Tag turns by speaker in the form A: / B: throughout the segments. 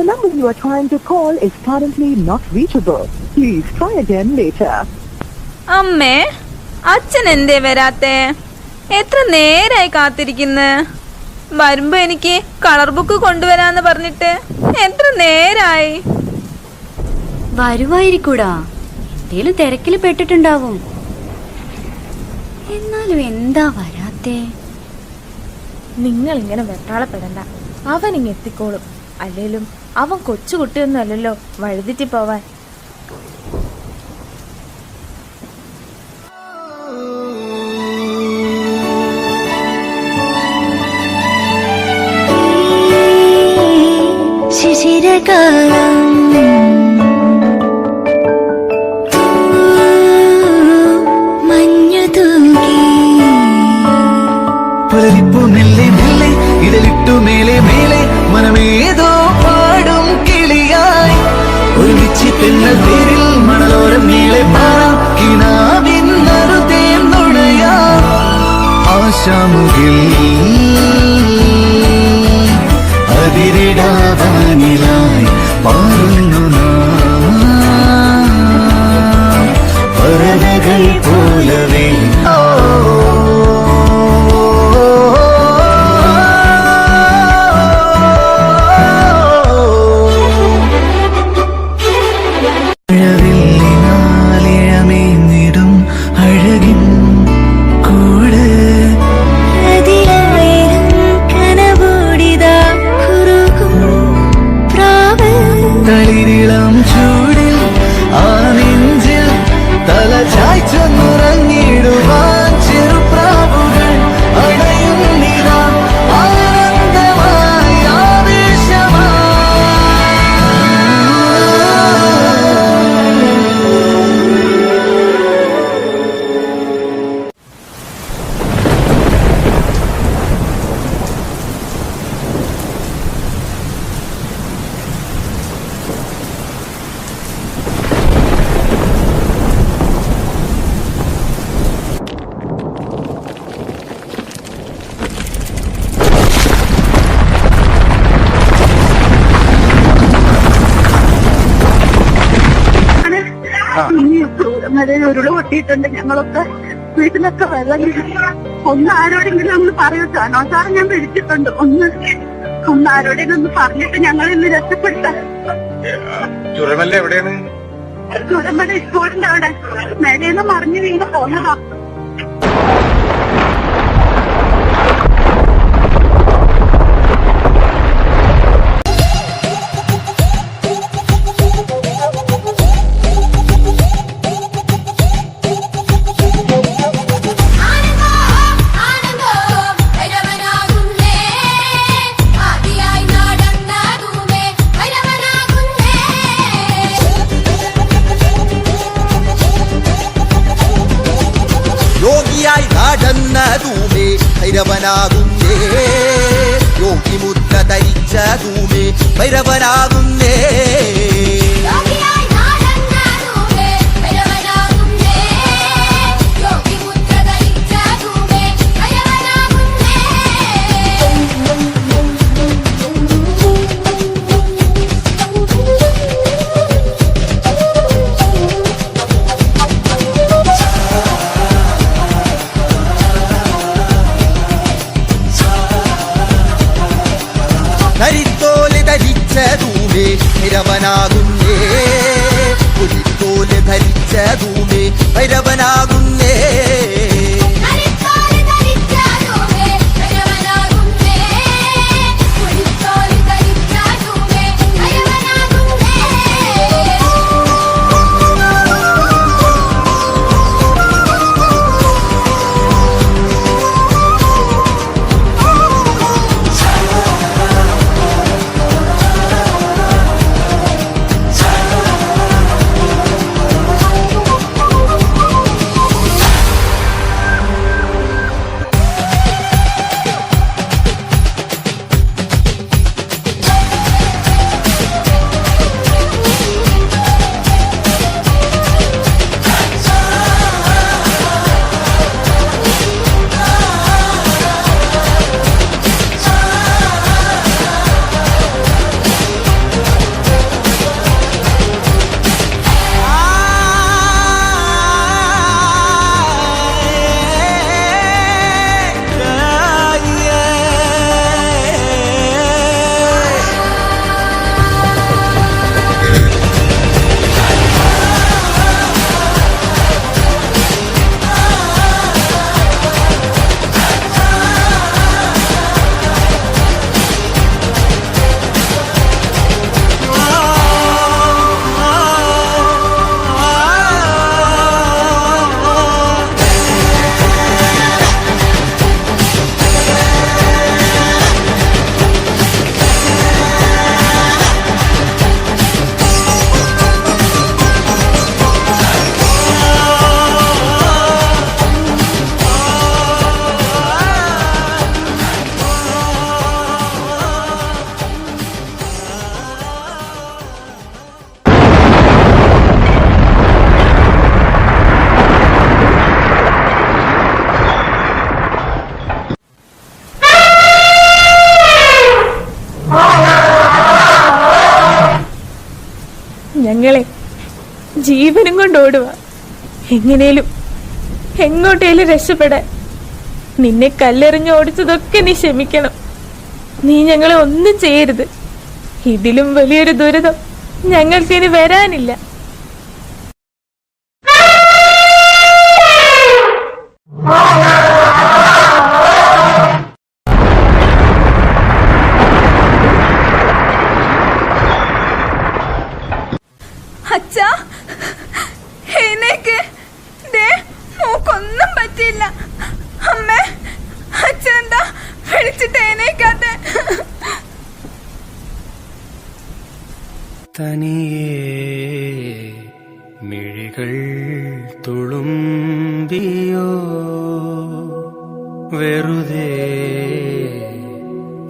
A: The number you are trying to call is currently not reachable. Please try again later.
B: അമ്മേ അച്ഛൻ എന്തേ വരാത്തെ? എത്ര നേരായി കാത്തിരിക്കുന്നു? വരുമ്പോ എനിക്ക് കളർ ബുക്ക് കൊണ്ടുവരാന്ന് പറഞ്ഞിട്ട് എത്ര നേരായി?
C: വരുവായിരിക്കൂടാ. എന്തേലും തിരക്കിൽ പെട്ടിട്ടുണ്ടാവും. എന്നാലും എന്താ വരാത്തേ?
D: നിങ്ങൾ ഇങ്ങനെ വെപ്രാളപ്പെടണ്ട. അവൻ ഇങ്ങെത്തിക്കോളും അല്ലേലും അവൻ കൊച്ചുകുട്ടിയൊന്നും അല്ലല്ലോ വഴുതിറ്റി പോവാൻ.
C: ശിശിരകാലം
E: മഴയിൽ ഉരുൾ പൊട്ടിയിട്ടുണ്ട്. ഞങ്ങളൊക്കെ വീട്ടിലൊക്കെ വെള്ളം. ഒന്ന് ആരോടെങ്കിലും ഒന്ന് പറയൂ ചാനോ സാർ ഞാൻ വിളിച്ചിട്ടുണ്ട്. ഒന്ന് ഒന്ന് ആരോടെങ്കിലും ഒന്ന് പറഞ്ഞിട്ട് ഞങ്ങൾ ഇന്ന് രക്ഷപ്പെടുത്താം
F: ചുരമല്ല എവിടെയാണ്?
E: ചുരമ്പടി സ്കൂളിന്റെ അവിടെ. മേലേന്ന് മറിഞ്ഞു വീണ് പോന്നതാ.
G: ഭൈരവനാകുന്നേ
H: യോഗി മുദ്ര ധരിച്ചതുമേ ഭൈരവനാകുന്നേ.
D: ഞങ്ങളെ ജീവനും കൊണ്ട് ഓടുക. എങ്ങനേലും എങ്ങോട്ടേലും രക്ഷപ്പെടാൻ നിന്നെ കല്ലെറിഞ്ഞ് ഓടിച്ചതൊക്കെ നീ ക്ഷമിക്കണം. നീ ഞങ്ങളെ ഒന്നും ചെയ്യരുത്. ഇതിലും വലിയൊരു ദുരിതം ഞങ്ങൾക്കിനി വരാനില്ല.
I: മിഴികൾ തുളുമ്പിയോ? വെറുതെ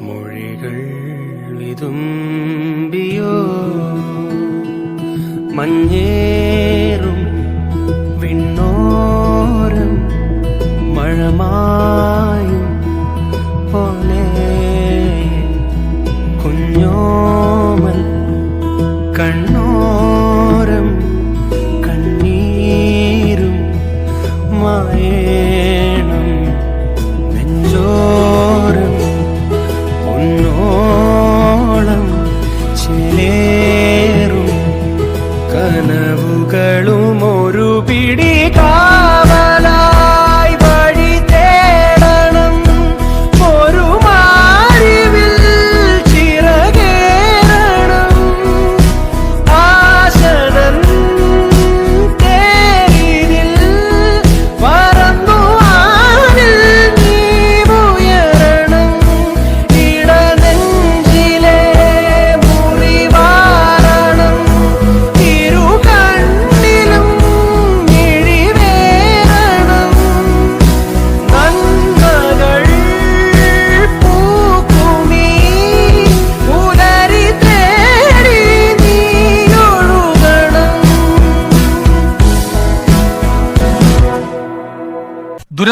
I: മൊഴികൾ വിതുമ്പിയോ? മഞ്ഞേറും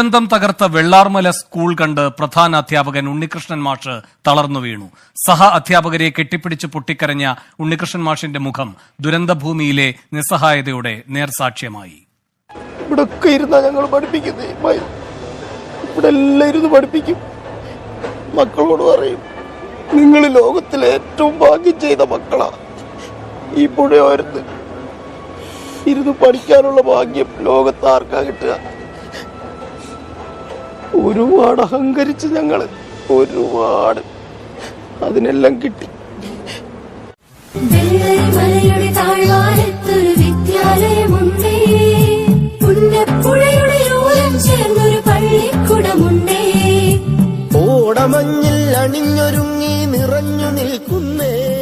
J: ദുരന്തം തകർത്ത വെള്ളാർമല സ്കൂൾ കണ്ട് പ്രധാന അധ്യാപകൻ ഉണ്ണികൃഷ്ണൻ മാഷ് തളർന്നു വീണു. സഹ അധ്യാപകരെ കെട്ടിപ്പിടിച്ച് പൊട്ടിക്കരഞ്ഞ ഉണ്ണികൃഷ്ണൻ മാഷിന്റെ മുഖം ദുരന്തഭൂമിയിലെ നിസ്സഹായതയുടെ നേർസാക്ഷ്യമായി.
I: ഇവിടെ ഇരുന്നാ ഞങ്ങൾ പഠിപ്പിക്കുന്നേ ഇവിടെ എല്ലാം പഠിപ്പിക്കും. മക്കളോട് പറയും നിങ്ങൾ ലോകത്തിലെ ഏറ്റവും ഭാഗ്യം ചെയ്ത മക്കളാ. ഈ പുഴയോരത്ത് ഇരുന്ന് പഠിക്കാനുള്ള ഭാഗ്യം ലോകത്താർക്കാ കിട്ടുക. ഒരുപാട് അഹങ്കരിച്ച് ഞങ്ങൾ ഒരുപാട്. അതിനെല്ലാം കിട്ടി.
K: വെള്ളരിമലയുടെ താഴ്വാരത്തൊരു വിദ്യാലയമുണ്ടേ. പുന്നപ്പുഴയുടെ ഓരം ചേർന്നൊരു പള്ളിക്കുടമുണ്ടേ.
I: ഓടമഞ്ഞിൽ അണിഞ്ഞൊരുങ്ങി നിറഞ്ഞു നിൽക്കുന്നേ.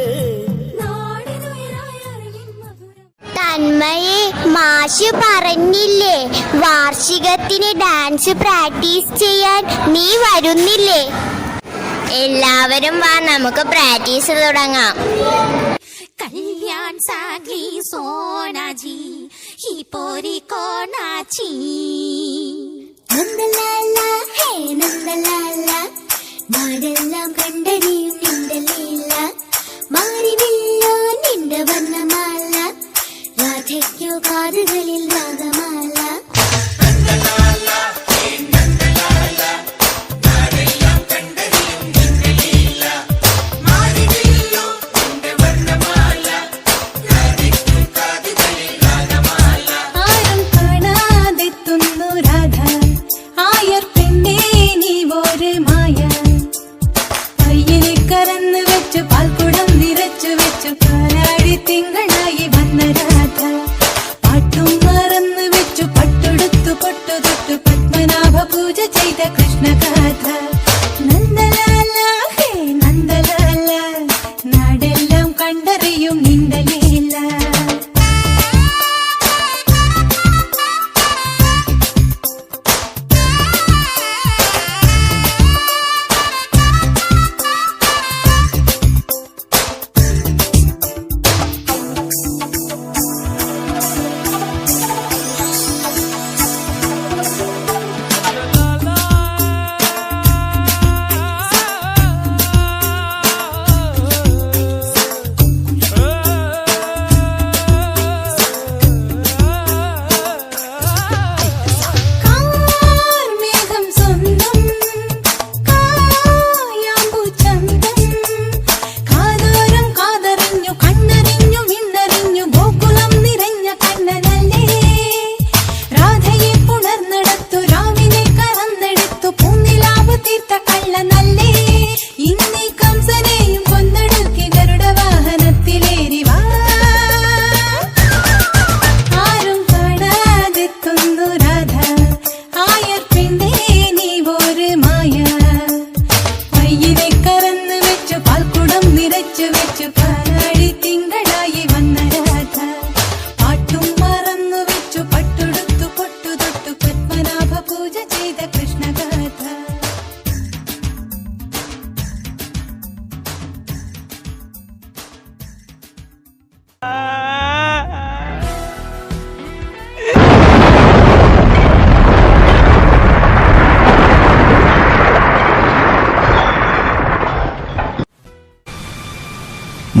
L: തന്മയെ മാഷ് പറഞ്ഞില്ലേ? വാർഷികത്തിന് ഡാൻസ് പ്രാക്ടീസ് ചെയ്യാൻ നീ വരുന്നില്ലേ? എല്ലാവരും വാ നമുക്ക് പ്രാക്ടീസ് തുടങ്ങാം.
K: കല്യാൺ സാഗി സോനാജി ഈ പോരി കോണാച്ചി. ഹേ നാടെല്ലാം കണ്ടറിയും നിന്റെ ലീല. മാറിവില്ലോ നിന്റെ വർണമാല காதுகளில் ராகமா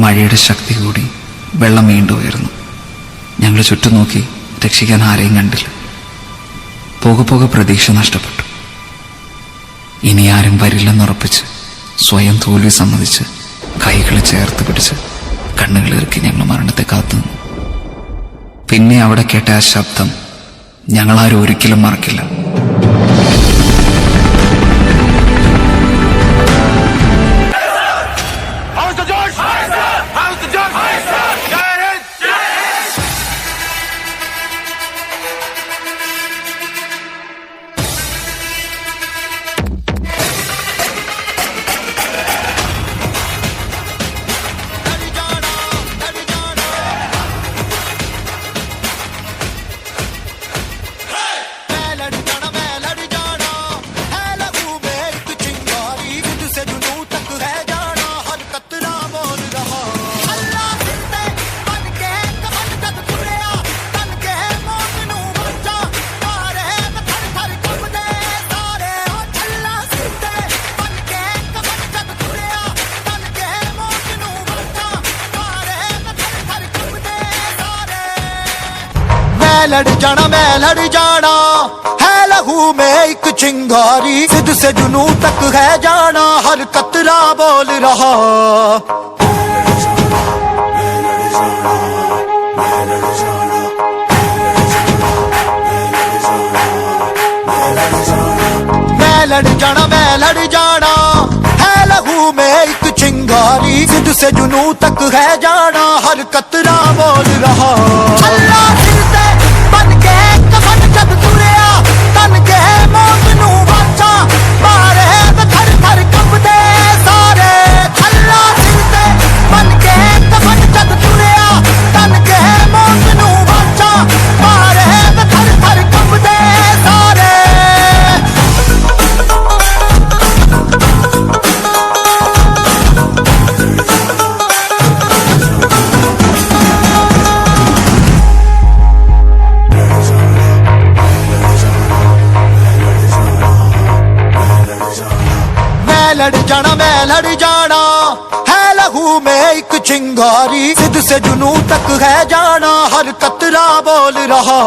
M: മഴയുടെ ശക്തി കൂടി വെള്ളം വീണ്ടും ഉയർന്നു. ഞങ്ങൾ ചുറ്റും നോക്കി രക്ഷിക്കാൻ ആരെയും കണ്ടില്ല. പോകെ പോകെ പ്രതീക്ഷ നഷ്ടപ്പെട്ടു. ഇനി ആരും വരില്ലെന്നുറപ്പിച്ച് സ്വയം തോൽവി സമ്മതിച്ച് കൈകളെ ചേർത്ത് പിടിച്ച് കണ്ണുകളിറക്കി ഞങ്ങൾ മരണത്തെ കാത്തു പിന്നെ അവിടെ കേട്ട ആ ശബ്ദം ഞങ്ങളാരും ഒരിക്കലും മറക്കില്ല.
N: लड़ जाना, मैं लड़ जाना। है लहू में एक चिंगारी, सिद्ध से जुनू तक है जाना। हर कतरा बोल रहा। लड़ जाना, मैं लड़ जाना। है लहू में एक चिंगारी, सिद्ध से जुनू तक है जाना। हर कतरा बोल रहा। अल्लाह चढ़ जाना है लहू में एक चिंगारी। सिद से जुनू तक है जाना,
M: हर कतरा बोल रहा।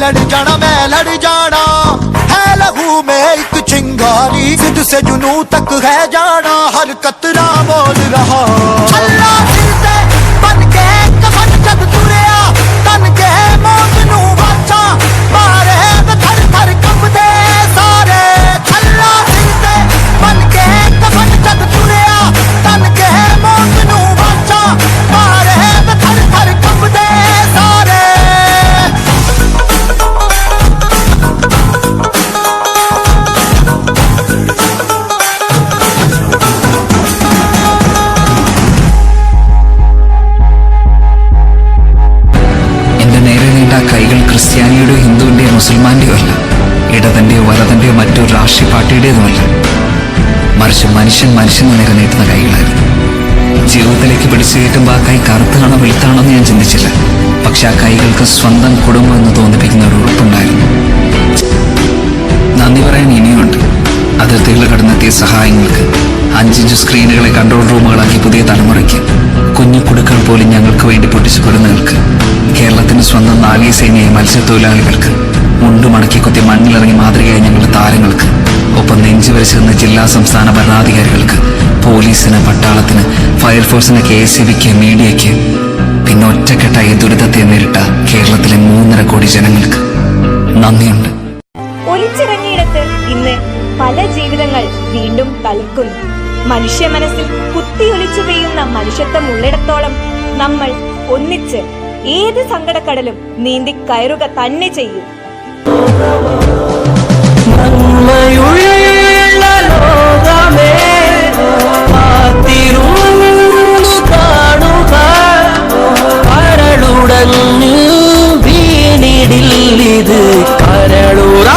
M: लड़ जाना मैं लड़ जाना है लहू में एक चिंगारी। सिद्ध से जुनू तक है जाना, हर कतरा बोल रहा। अल्लाह കറുത്താണോ എന്ന് ഞാൻ ചിന്തിച്ചില്ല. പക്ഷെ ആ കൈകൾക്ക് സ്വന്തം കുടുംബം എന്ന് തോന്നിപ്പിക്കുന്ന ഒരു ഉറപ്പുണ്ടായിരുന്നു. നന്ദി പറയാൻ ഇനിയുണ്ട്. അതിർത്തികൾ കടന്നെത്തിയ സഹായങ്ങൾക്ക് അഞ്ചിഞ്ച് സ്ക്രീനുകളെ കൺട്രോൾ റൂമുകളാക്കി പുതിയ തലമുറയ്ക്ക് കുഞ്ഞു കുടുക്കൾ പോലും ഞങ്ങൾക്ക് വേണ്ടി പൊട്ടിച്ചു കൊടുന്നവർക്ക് കേരളത്തിന് സ്വന്തം നാവികസേനയായ മത്സ്യത്തൊഴിലാളികൾക്ക് മുണ്ടുമടക്കി കുത്തിയ കുത്തി മണ്ണിലിറങ്ങി മാതൃകയായ ഞങ്ങളുടെ താരങ്ങൾക്ക് ഒപ്പം നെഞ്ചു വരച്ചിരുന്ന ജില്ലാ സംസ്ഥാന ഭരണാധികാരികൾക്ക് പോലീസിന് പട്ടാളത്തിന് ഫയർഫോഴ്സിന് കെ എസ് സി ബിക്ക് മീഡിയയ്ക്ക് പിന്നെ ഒറ്റക്കെട്ടായി ദുരിതത്തെ നേരിട്ട കേരളത്തിലെ മൂന്നര കോടി ജനങ്ങൾക്ക് നന്ദിയുണ്ട്.
B: ഒലിച്ചിറങ്ങിയിടത്ത് ഇന്ന് പല ജീവിതങ്ങൾ വീണ്ടും തളിക്കുന്നു. മനുഷ്യ മനസ്സിൽ കുത്തിയൊലിച്ചു പെയ്യുന്ന മനുഷ്യത്വം ഉള്ളിടത്തോളം നമ്മൾ ഒന്നിച്ച് ഏത് സങ്കടക്കടലും നീന്തി കയറുക തന്നെ ചെയ്യും. இது கடலூரா?